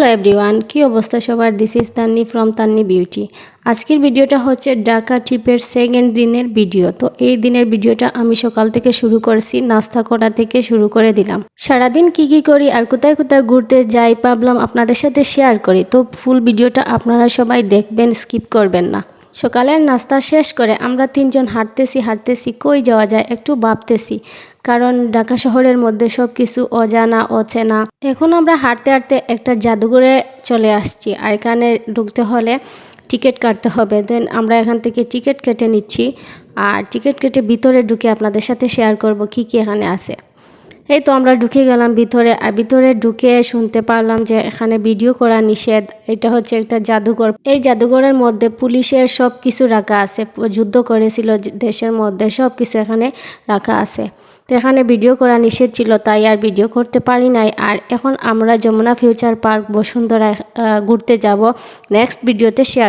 Hello everyone, কি অবস্থা সবার? This is Tanni from Tanni beauty আজকের ভিডিওটা হচ্ছে ঢাকা ট্রিপের সেকেন্ড দিনের ভিডিও তো এই দিনের ভিডিওটা আমি সকাল থেকে শুরু করছি, নাস্তা করা থেকে শুরু করে দিলাম। সারাদিন কি কি করি আর কোথায় কোথায় ঘুরতে যাই ভাবলাম আপনাদের সাথে শেয়ার করি। তো ফুল ভিডিওটা আপনারা সবাই দেখবেন স্কিপ করবেন না। সকালের নাস্তা শেষ করে আমরা তিনজন হাঁটতেছি হাঁটতেছি, কই যাওয়া যায় একটু ভাবতেছি। কারণ ঢাকা শহরের মধ্যে সব কিছু অজানা, অচেনা। এখন আমরা হাঁটতে হাঁটতে একটা জাদুঘরে চলে আসছি আর এখানে ঢুকতে হলে টিকিট কাটতে হবে। দেন আমরা এখান থেকে টিকিট কেটে নিচ্ছি আর টিকিট কেটে ভিতরে ঢুকে আপনাদের সাথে শেয়ার করব কি কি এখানে আছে। এই তো আমরা ঢুকে গেলাম ভিতরে আর ভিতরে ঢুকে শুনতে পারলাম যে এখানে ভিডিও করা নিষেধ। এটা হচ্ছে একটা জাদুঘর। এই জাদুঘরের মধ্যে পুলিশের সব কিছু রাখা আছে। যুদ্ধ করেছিল দেশের মধ্যে সব কিছু এখানে রাখা আছে। তো এখানে ভিডিও করা নিষেধ ছিল, তাই আর ভিডিও করতে পারি নাই। আর এখন আমরা যমুনা ফিউচার পার্ক বসুন্ধরা ঘুরতে যাব। নেক্সট ভিডিওতে শেয়ার